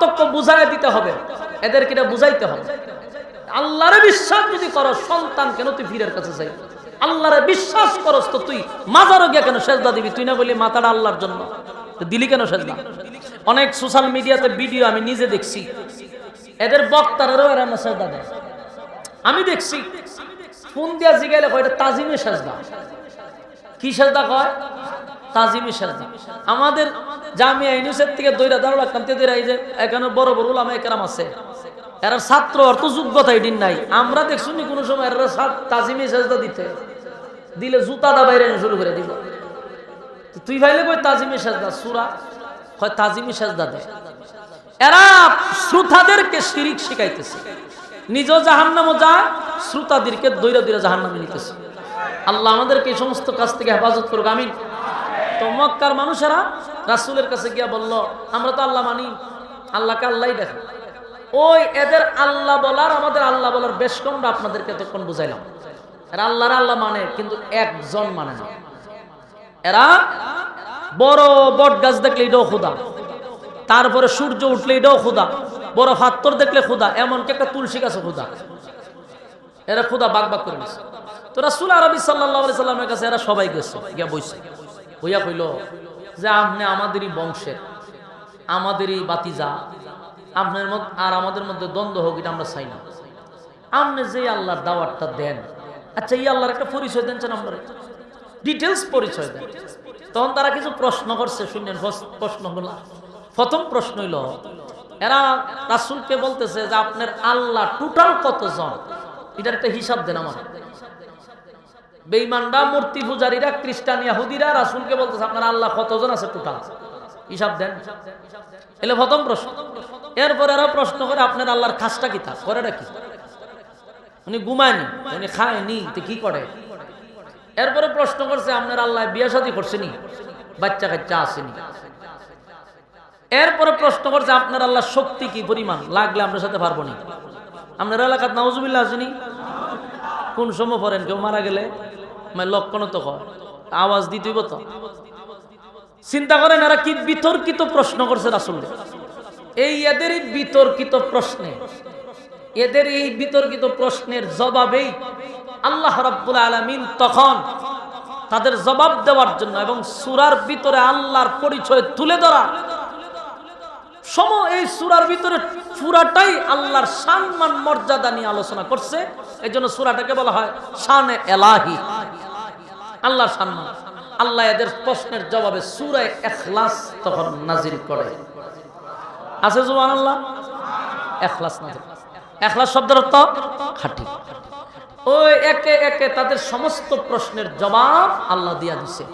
পার্থক্য বুঝাই দিতে হবে। এদেরকে এটা বুঝাইতে হবে। আল্লাহরে বিশ্বাস যদি করো সন্তান কেন তুই ফিরের কাছে যাই। আল্লাহরে বিশ্বাস করস তো তুই মাজারও গিয়া কেন সেজদা দিবি? তুই না বলি মাথাটা আল্লাহর জন্য। দিলি কেন সেজদা? অনেক সোশ্যাল মিডিয়াতে ভিডিও আমি নিজে দেখছি। এদের বক্তারেরও এরা না সেজদা দেয়। আমি দেখছি। ফোন দিয়া জিগাইলে কয়, এটা তাজিমে সেজদা। কি সেজদা কয়? তাজিমি সেজদা আমাদের জামিয়া ইউনিসের থেকে দৈরা দাঁড়ো রাখতাম তে দইরা এই যে এখানে বড় বড় উলামা একরাম আছে। এরা ছাত্র অর্থ যোগ্যতা এদিন নাই। আমরা দেখছি কোনো সময় এরা তাজিমি সেজদা দিতে। দিলে জুতা দা বাইরে শুরু করে দিব। তুই ভাইলে কই তাজিমি সেজদা? সুরা? হয় তাজিমি সেজদা দে। এরা শ্রোতাদেরকে শিরিক শিখাইতেছে। নিজ জাহান্নামও যা, শ্রোতাদেরকে দৈরা দৈরা জাহান্নামে নিতেছে। আল্লাহ আমাদেরকে এই সমস্ত কাজ থেকে হেফাজত করুক, আমিন। তো মক্কার মানুষেরা রাসূলের কাছে গিয়া বলল, আমরা তো আল্লাহ মানি, আল্লাহকে আল্লাহই দেখে। ওই এদের আল্লাহ বলার, আমাদের আল্লাহ বলার বেশ কমটা আপনাদেরকে তখন বুঝাইলাম। আল্লাহর আল্লাহ মানে কিন্তু একজন মানে না। এরা বড় বট গাছ দেখলে এটাও খুদা তারপরে সূর্য উঠলে এটাও খুদা বড় ফাত্তর দেখলে খুদা এমনকি একটা তুলসী গাছও খুদা এরা খুদা বাগ বাগ করে নিছে। তো রাসূল আরবি আলাইহি সাল্লামের কাছে এরা সবাই গেছে, গিয়া বইছে। বইয়া কইল, যে আপনি আমাদেরই বংশের, আমাদেরই বাতিজা, আপনার মধ্যে আর আমাদের মধ্যে দ্বন্দ্ব হোক, এটা আমরা চাই না। আপনি যে আল্লাহর দাওয়াতটা দেন আচ্ছা এই আল্লাহর একটা পরিচয় দেন আমরা ডিটেলস পরিচয় দেন। তখন তারা কিছু প্রশ্ন করছে, শুনলেন প্রশ্নগুলো প্রথম প্রশ্ন হইল, এরা রাসুলকে বলতেছে যে আপনার আল্লাহ টোটাল কতজন? এটার একটা হিসাব দেন আমার। বেইমানরা মূর্তি পূজারীরা, খ্রিস্টান ইয়াহুদিরা, রাসুলকে বলতেছে, আপনার আল্লাহ কতজন আছে টোটাল? হিসাব দেন। এলে প্রথম প্রশ্ন। এরপর এরা প্রশ্ন করে, আপনার আল্লাহর খাসটা কি থাক করেটা কি? উনি ঘুমায়নি। উনি খায়নি, তো কি করে? এরপরে প্রশ্ন করছে, আপনার আল্লাহ বিয়ে শাদী করছেনি বাচ্চা কাচ্চা আসেনি এরপরে প্রশ্ন করছে, আপনার আল্লাহ শক্তি কি পরিমাণ? লাগলে আপনার সাথে পারব না। আপনার এলাকাত নাউজুবিল্লাহ আসেনি কোন সময় পড়েন? কেউ মারা গেলে? লক্ষণ তো কয় আওয়াজ দিতেইব তো? চিন্তা করেন, এরা কি বিতর্কিত প্রশ্ন করছে রাসুল। এই এদের বিতর্কিত প্রশ্নে। এদের এই বিতর্কিত প্রশ্নের জবাবেই আল্লাহ রাব্বুল আলামিন তখন তাদের জবাব দেওয়ার জন্য এবং সুরার ভিতরে আল্লাহর পরিচয় তুলে ধরা সম এই সুরার ভিতরে পুরাটাই আল্লাহর সম্মান, মর্যাদা নিয়ে আলোচনা করছে। এই জন্য সুরাটাকে বলা হয় শানে এলাহি। আল্লাহর সম্মান। আল্লাহ এদের প্রশ্নের জবাবে সুরায় এখলাস তখন নাজির করে। আছে জুবান আল্লাহ এখলাস নাজির এখলাস শব্দের অর্থ খাঁটি। ওই একে একে তাদের সমস্ত প্রশ্নের জবাব আল্লাহ দিয়া দিছে।